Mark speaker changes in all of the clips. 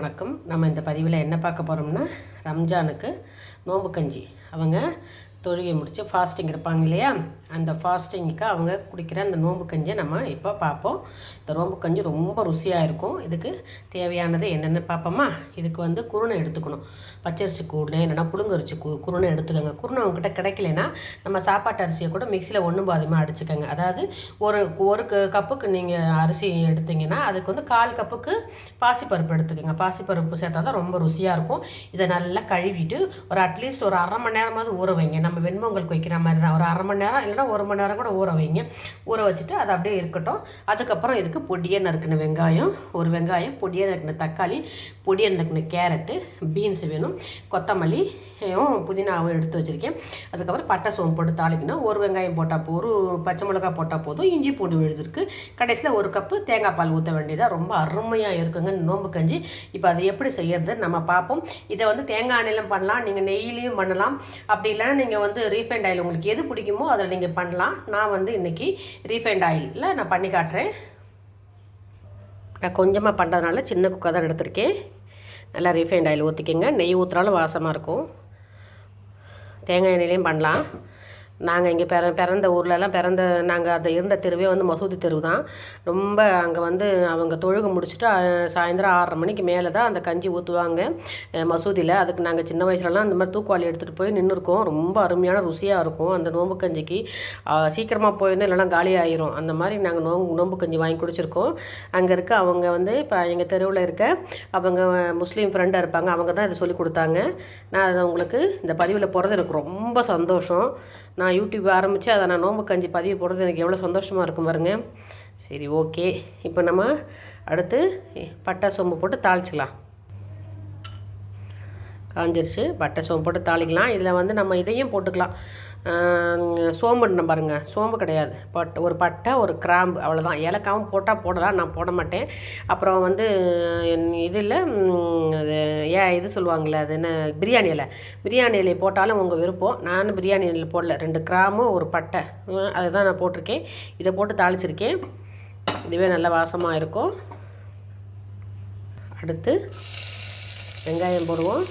Speaker 1: வணக்கம். நம்ம இந்த பதிவில் என்ன பார்க்க போகிறோம்னா ரம்ஜானுக்கு நோம்பு கஞ்சி. அவங்க தொழுகை முடித்து ஃபாஸ்டிங் இருப்பாங்க இல்லையா? அந்த ஃபாஸ்டிங்க்கு அவங்க குடிக்கிற அந்த நோம்பு கஞ்சியை நம்ம இப்போ பார்ப்போம். இந்த நோம்பு கஞ்சி ரொம்ப ருசியாக இருக்கும். இதுக்கு தேவையானது என்னென்னு பார்ப்போமா? இதுக்கு வந்து குருணை எடுத்துக்கணும். பச்சரிசி குருணை இல்லைன்னா புழுங்கரிசி கு குருணை எடுத்துக்கோங்க. குருணை அவங்ககிட்ட கிடைக்கலனா நம்ம சாப்பாட்டு அரிசியை கூட மிக்சியில் ஒன்றும் அதிகமாக அடிச்சுக்கோங்க. அதாவது ஒரு ஒரு க- கப்புக்கு நீங்கள் அரிசி எடுத்தீங்கன்னா அதுக்கு வந்து கால் கப்புக்கு பாசிப்பருப்பு எடுத்துக்கோங்க. பாசிப்பருப்பு சேர்த்தா தான் ரொம்ப ருசியாக இருக்கும். இதை நல்லா கழுவிட்டு ஒரு அட்லீஸ்ட் ஒரு அரை மணி நேரமாவது ஊற வைங்க. நம்ம வெண்பொங்கலுக்கு வைக்கிற மாதிரி தான். ஒரு அரை மணி நேரம் இல்லைன்னா ஒரு மணி நேரம் கூட ஊற வைங்க. ஊற வச்சுட்டு அது அப்படியே இருக்கட்டும். அதுக்கப்புறம் இதுக்கு பொடியை நறுக்கின வெங்காயம் ஒரு வெங்காயம் பொடியை நறுக்கின தக்காளி பொடியை நறுக்கின கேரட்டு பீன்ஸ் வேணும் கொத்தமல்லி புதினாவும் எடுத்து வச்சுருக்கேன். அதுக்கப்புறம் பட்டை சோம்பு போட்டு தாளிக்கணும். ஒரு வெங்காயம் போட்டால் போதும் ஒரு பச்சை மிளகாய் போட்டால் போதும். இஞ்சி பூண்டு விழுதுருக்கு கடைசியில் ஒரு கப்பு தேங்காய் பால் ஊற்ற வேண்டியதாக ரொம்ப அருமையாக இருக்குங்க. நோம்பு கஞ்சி. இப்போ அதை எப்படி செய்கிறது நம்ம பார்ப்போம். இதை வந்து தேங்காய் எண்ணெயிலும் பண்ணலாம். நீங்கள் நெய்யிலையும் பண்ணலாம். அப்படி இல்லைன்னா நீங்கள் வந்து ரீஃபைண்ட் ஆயில் உங்களுக்கு எது பிடிக்குமோ அதில் நீங்கள் பண்ணலாம். நான் வந்து இன்றைக்கி ரீஃபைண்ட் ஆயிலில் நான் பண்ணி காட்டுறேன். நான் கொஞ்சமாக பண்ணுறதுனால சின்ன குக்கர் தான் எடுத்திருக்கேன். நல்லா ரீஃபைண்ட் ஆயில் ஊற்றிக்கங்க நெய் ஊற்றுறாலும் வாசமாக இருக்கும். தேங்காய் எண்ணெயிலையும் பண்ணலாம். நாங்கள் இங்கே பிற பிறந்த ஊர்லலாம் பிறந்த நாங்கள் அந்த இருந்த தெருவே வந்து மசூதி தெரு தான் ரொம்ப அங்கே வந்து அவங்க தொழுக முடிச்சுட்டு சாயந்தரம் ஆறரை மணிக்கு மேலே தான் அந்த கஞ்சி ஊற்றுவாங்க மசூதியில். அதுக்கு நாங்கள் சின்ன வயசுலலாம் அந்த மாதிரி தூக்குவாளி எடுத்துகிட்டு போய் நின்றுருக்கோம் ரொம்ப அருமையான ருசியாக இருக்கும் அந்த நோம்பு கஞ்சிக்கு. சீக்கிரமாக போயிருந்தோம் இல்லைன்னா காலி ஆயிரும். அந்த மாதிரி நாங்கள் நோம்பு நோம்பு கஞ்சி வாங்கி குடிச்சிருக்கோம். அங்கே இருக்க அவங்க வந்து இப்போ எங்கள் தெருவில் இருக்க அவங்க முஸ்லீம் ஃப்ரெண்டாக இருப்பாங்க. அவங்க தான் இதை சொல்லி கொடுத்தாங்க. நான் அதை உங்களுக்கு இந்த பதிவில் போகிறது எனக்கு ரொம்ப சந்தோஷம். நான் நான் யூடியூப் ஆரம்பித்து அதை நான் நோம்பு கஞ்சி பதிவு போடுறது எனக்கு எவ்வளோ சந்தோஷமாக இருக்கும் பாருங்க. சரி ஓகே இப்போ நம்ம அடுத்து பட்டை சோம்பு போட்டு தாளிச்சிக்கலாம். காஞ்சிருச்சு. பட்டை சோம்பு போட்டு தாளிக்கலாம். இதில் வந்து நம்ம இதையும் போட்டுக்கலாம். சோம்புன்னு சோம்பு பாருங்க. சோம்பு கிடையாது. பட் ஒரு பட்டை ஒரு கிராம்பு அவ்வளோதான் ஏலக்காவும் போட்டால் போடலாம். நான் போட மாட்டேன். அப்புறம் வந்து இதில் அது ஏன் இது சொல்லுவாங்கள்ல அது என்ன பிரியாணி இலை. பிரியாணி இலை போட்டாலும் உங்கள் விருப்பம். நான் பிரியாணி இலை போடல. ரெண்டு கிராமு ஒரு பட்டை. அதுதான் நான் போட்டிருக்கேன். இதை போட்டு தாளிச்சிருக்கேன். இதுவே நல்ல வாசமாக இருக்கும். அடுத்து வெங்காயம் போடுவோம்.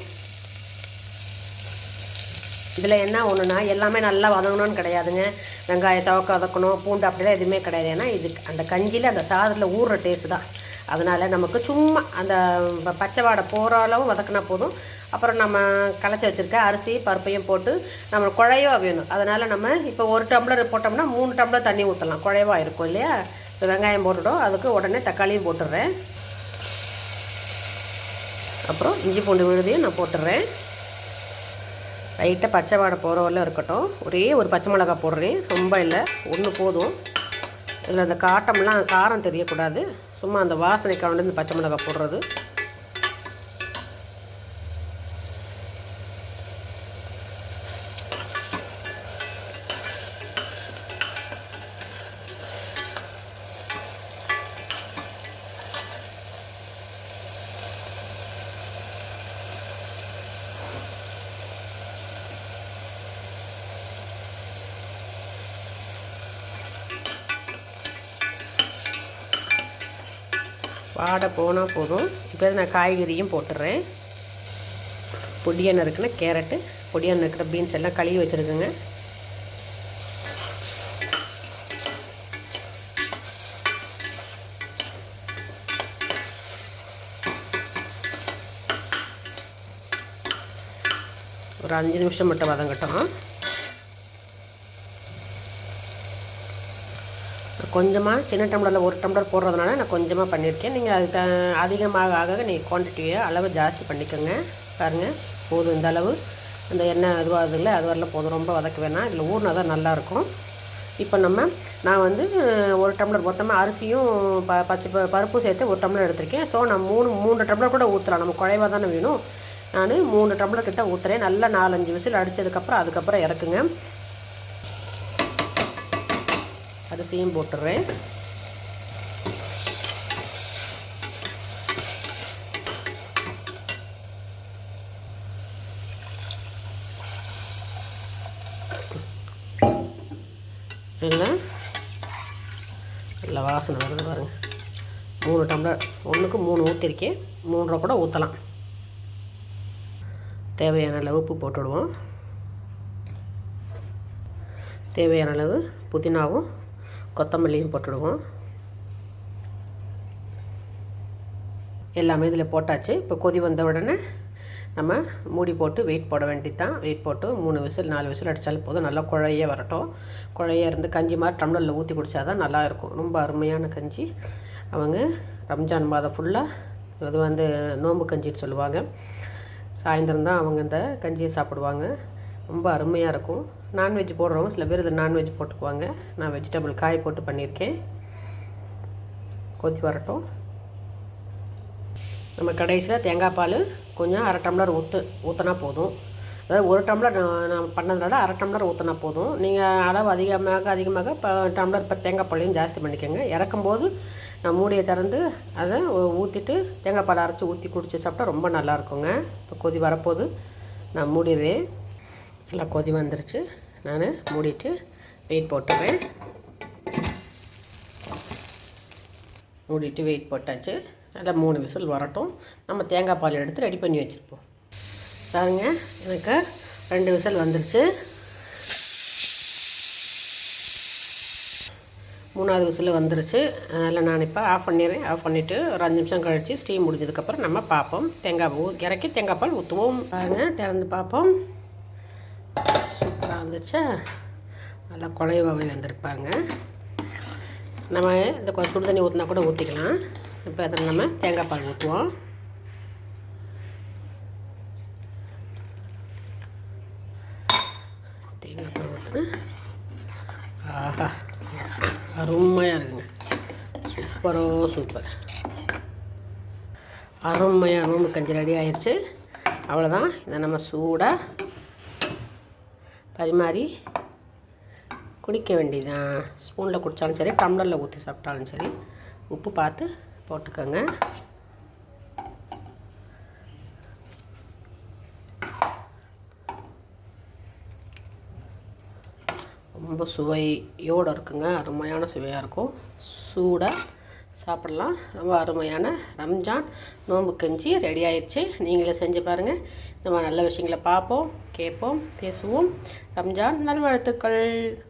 Speaker 1: இதில் என்ன ஒன்றுனா எல்லாமே நல்லா வதங்கணும்னு கிடையாதுங்க. வெங்காயத்தை வதக்கணும் பூண்டு அப்படிலாம் எதுவுமே கிடையாது. ஏன்னா இது அந்த கஞ்சியில் அந்த சாதத்தில் ஊறுற டேஸ்ட் தான். அதனால் நமக்கு சும்மா அந்த பச்சைவாடை பச்சை வாடை போகிற அளவு வதக்கினா போதும். அப்புறம் நம்ம களைச்சி வச்சுருக்க அரிசி பருப்பையும் போட்டு நம்ம குழையோ வேணும். அதனால் நம்ம இப்போ ஒரு டம்ளர் போட்டோம்னா மூணு டம்ளர் தண்ணி ஊற்றலாம் குழைவா இருக்கும் இல்லையா? இப்போ வெங்காயம் போட்டுடும் அதுக்கு உடனே தக்காளியும் போட்டுடுறேன் அப்புறம் இஞ்சி பூண்டு விழுதையும் நான் போட்டுடுறேன் லைட்டாக பச்சை வாடை போகிற இருக்கட்டும். ஒரே ஒரு பச்சை மிளகா போடுறேன். ரொம்ப இல்லை. ஒன்று போதும். இதில் அந்த காட்டம்லாம் காரம் தெரியக்கூடாது. சும்மா அந்த வாசனைக்காக வந்து இந்த பச்சை மிளகா போடுறது. வாடை போனால் போதும். இப்போ நான் காய்கறியும் போட்டுடுறேன் பொடியாக நறுக்கின கேரட்டு பொடியாக இருக்கிற பீன்ஸ் எல்லாம் கழுவி வச்சுருக்குங்க. ஒரு அஞ்சு நிமிஷம் மட்டும் வதங்கட்டும். கொஞ்சமாக சின்ன டம்ளரில் ஒரு டம்ளர் போடுறதுனால நான் கொஞ்சமாக பண்ணியிருக்கேன். நீங்கள் அதுக்கு அதிகமாக ஆக நீங்கள் குவான்டிட்டியை அளவு ஜாஸ்தி பண்ணிக்கோங்க. பாருங்கள் போதும் இந்த அளவு. அந்த எண்ணெய் இதுவாகுதுல்ல அது வரல போதும். ரொம்ப வதக்க வேணாம். இதில் ஊறினா தான் நல்லாயிருக்கும் இப்போ நம்ம நான் வந்து ஒரு டம்ளர் மொத்தமாக அரிசியும் ப பச்சை ப- பருப்பும் சேர்த்து ஒரு டம்ளர் எடுத்திருக்கேன். ஸோ நான் மூணு மூணு டம்ளர் கூட ஊற்றலாம் நம்ம குழைவாக தானே வேணும். நான் மூணு டம்ளர் கிட்ட ஊற்றுறேன் நல்லா நாலஞ்சு விசில் அடித்ததுக்கப்புறம் அதுக்கப்புறம் இறக்குங்க. அரிசியும் போட்டுடுறேன் இல்லை நல்ல வாசனை வருது பாருங்கள் மூணு டம்ளர் ஒன்றுக்கு மூணு ஊற்றிருக்கேன் மூன்றரை கூட ஊற்றலாம் தேவையான அளவு உப்பு போட்டுவிடுவோம் தேவையான அளவு புதினாவும் கொத்தமல்லியும் போட்டுடுவோம். எல்லாமே இதில் போட்டாச்சு. இப்போ கொதி வந்த உடனே நம்ம மூடி போட்டு வெயிட் போட வேண்டியது வெயிட் போட்டு மூணு விசில் நாலு விசில் அடித்தாலும் போதும். நல்லா குழைய வரட்டும். குழைய இருந்து கஞ்சி மாதிரி டம்ளரில் ஊற்றி குடித்தா தான் நல்லாயிருக்கும். ரொம்ப அருமையான கஞ்சி. அவங்க ரம்ஜான் மாதம் ஃபுல்லாக இது வந்து நோம்பு கஞ்சின்னு சொல்லுவாங்க. சாயந்தரம் தான் அவங்க இந்த கஞ்சியை சாப்பிடுவாங்க. ரொம்ப அருமையாக இருக்கும். நான்வெஜ் போடுறவங்க சில பேர் இதில் நான்வெஜ் போட்டுக்குவாங்க. நான் வெஜிடபிள் காய் போட்டு பண்ணியிருக்கேன். கொதி வரட்டும். நம்ம கடைசியில் தேங்காய் பால் கொஞ்சம் அரை டம்ளர் ஊற்று ஊற்றினா போதும். அதாவது ஒரு டம்ளர் நான் நான் பண்ணதுனால அரை டம்ளர் ஊற்றினா போதும். நீங்கள் அளவு அதிகமாக அதிகமாக இப்போ டம்ளர் இப்போ தேங்காய் பாலையும் ஜாஸ்தி பண்ணிக்கோங்க. இறக்கும்போது நான் மூடியை திறந்து அதை ஊற்றிட்டு தேங்காய் பால் அரைச்சி ஊற்றி குடிச்சு சாப்பிட்டா ரொம்ப நல்லா இருக்குங்க. இப்போ கொதி வரப்போது நான் மூடிடுறேன். நல்லா கொதி வந்துருச்சு. நான் மூடிட்டு வெயிட் போட்டுருவேன் மூடிட்டு வெயிட் போட்டாச்சு. நல்லா மூணு விசில் வரட்டும். நம்ம தேங்காய் பால் எடுத்து ரெடி பண்ணி வச்சுருப்போம். பாருங்க எனக்கு ரெண்டு விசில் வந்துருச்சு. மூணாவது விசில் வந்துருச்சு. அதில் நான் இப்போ ஆஃப் பண்ணிடுறேன். ஆஃப் பண்ணிவிட்டு ஒரு அஞ்சு நிமிஷம் கழித்து ஸ்டீம் முடிஞ்சதுக்கப்புறம் நம்ம பார்ப்போம். தேங்காய் ஊ இறக்கி தேங்காய் பால் ஊற்றுவோம் பாருங்கள் திறந்து பார்ப்போம். சூப்பராக வந்துச்சா நல்லா குழைவாகவே வந்திருப்பாங்க நம்ம இந்த கொஞ்சம் சுடு தண்ணி ஊற்றினா கூட ஊற்றிக்கலாம் இப்போ அதில் நம்ம தேங்காய் பால் ஊற்றுவோம் தேங்காய் பால் ஊற்றுனா ஆஹா அருமையாக இருக்குங்க சூப்பரோ சூப்பர் அருமையாக ரூம் கஞ்சி ரெடி ஆயிடுச்சு அவ்வளோதான் இதை நம்ம சூடாக பரிமாறி குடிக்க வேண்டியதான் ஸ்பூனில் குடித்தாலும் சரி டம்ளரில் ஊற்றி சாப்பிட்டாலும் சரி உப்பு பார்த்து போட்டுக்கோங்க. ரொம்ப சுவையோடு இருக்குங்க. அருமையான சுவையாக இருக்கும். சூடாக சாப்பிட்லாம். ரொம்ப அருமையான ரம்ஜான். நோம்பு கஞ்சி ரெடி ஆயிடுச்சு. நீங்களே செஞ்சு பாருங்கள் இந்த மாதிரி நல்ல விஷயங்களை பார்ப்போம் கேட்போம் பேசுவோம். ரம்ஜான் நல்வாழ்த்துக்கள்.